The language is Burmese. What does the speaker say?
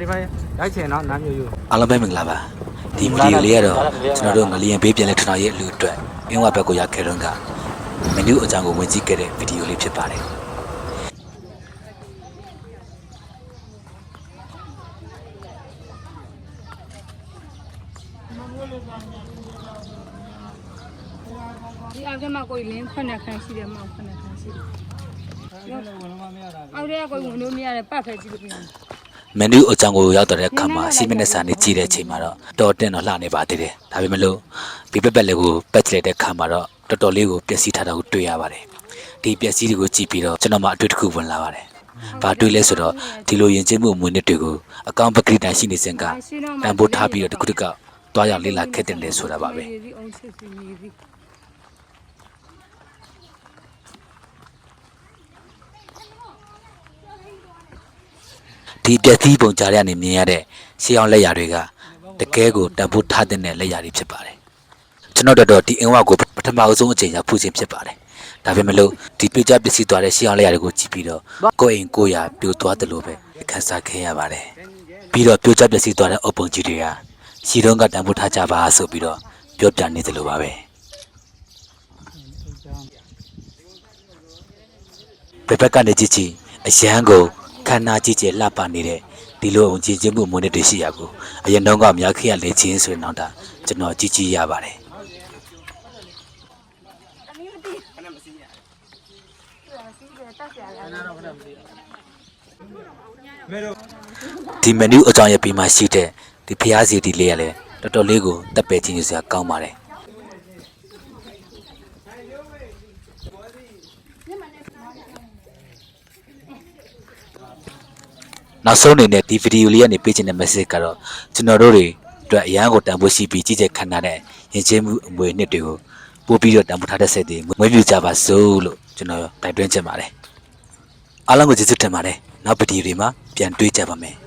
ဒီမှာရိုက်ချင်တော့နားမျိုးယူအားလုံးပဲမင်္ဂလာပါဒီဗီဒီယိုလေးကတော့ကျွန်တော်တို့ငလျင်ပေးပြန်လဲထထောင်ရဲ့အလူအတွက်အင်းဝဘက်ကိုရောက်ခဲ့တော့ကမနူအကြောင်းကိုဝင်ကြည့်ခဲ့တဲ့ဗီဒီယိုလေးဖြစ်ပါတယ်ဒီအောက်ကမှကိုယ်လင်းခွနဲ့ခန်းရှိတယ်မဟုတ်ခွနဲ့ခန်းရှိတယ်အောက်ထဲကကိုယ်ဝင်လို့မရတဲ့ပတ်ဖက်ကြည့်လို့ပြန် မနူအကြောင်းကိုရောက်တော့တဲ့အခါမှာစီမီနစ်စာနဲ့ကြည့်တဲ့အချိန်မှာတော့တော်တင်တော့လှနေပါသေးတယ်ဒါပေမဲ့လို့ဒီပက်ပက်လေးကိုပက်ချလိုက်တဲ့အခါမှာတော့တော်တော်လေးကိုပျက်စီးထားတာကိုတွေ့ရပါတယ်ဒီပျက်စီးတွေကိုကြည့်ပြီးတော့ကျွန်တော်မှအတွေ့တစ်ခုဝင်လာပါတယ်ဘာတွေ့လဲဆိုတော့ဒီလိုယဉ်ကျေးမှုအမွေနှစ်တွေကိုအကောင်ပကတိတန်ရှိနေစဉ်ကတန်ဖိုးထားပြီးတော့တခုတကတွားရောက်လေ့လာခဲ့တဲ့လေဆိုတာပါပဲ ဒီအောင်ချစ်စီနေသည်ဒီပျက်စီးပုံကြားရနေမြင်ရတဲ့ရှေးအောင်လက်ရာတွေကတကယ်ကိုတန်ဖိုးထားတဲ့လက်ရာတွေဖြစ်ပါတယ်ကျွန်တော်တို့တော့ဒီအင်ဝါကိုပထမအဆုံးအချိန်ကျဖူးခြင်းဖြစ်ပါတယ်ဒါပေမဲ့လို့ဒီပြကြပစ္စည်းသွားတဲ့ရှေးအောင်လက်ရာတွေကိုကြည့်ပြီးတော့ကိုယ့်အိမ်ကိုယ့်ရာပြိုသွားတယ်လို့ပဲခန်းစားခဲ့ရပါတယ်ပြီးတော့ပြိုကြပစ္စည်းသွားတဲ့အုပ်ပုံကြီးတွေကရှီတုံးကတန်ဖိုးထားကြပါဆိုပြီးတော့ပြောပြနေတယ်လို့ပါပဲဘယ်ဘက်ကနေကြည့်ကြည့်အရန်ကို ခန္ဓာကြည့်ကြလှပနေတဲ့ဒီလိုအောင်ကြည့်ခြင်းမှုမွေးနေ့တွေရှိရကိုအရင်တော့ကမြောက်ခေတ်ကလေချင်းဆိုရင်တော့ဒါကျွန်တော်ကြည့်ကြည့်ရပါတယ်မဲတို့ဒီမနူအကြောင်းရဲ့ပြီးမှရှိတဲ့ဒီဖျားစီဒီလေးရလဲတော်တော်လေးကိုတက်ပယ်ချင်းစရာကောင်းပါတယ် နောက်ဆုံးအနေနဲ့ဒီဗီဒီယိုလေးကနေပေးချင်တဲ့ message ကတော့ကျွန်တော်တို့တွေအတွက်အရန်ကိုတန်ဖိုးရှိပြီးကြီးကျယ်ခမ်းနားတဲ့ယဉ်ကျေးမှုအမွေနှစ်တွေကိုပို့ပြီးတော့တန်ဖိုးထားတဲ့စိတ်တွေမွေးမြူကြပါစို့လို့ကျွန်တော်တိုက်တွန်းချင်ပါတယ်အားလုံးကိုကျေးဇူးတင်ပါတယ်နောက်ဗီဒီယိုတွေမှာပြန်တွေ့ကြပါမယ်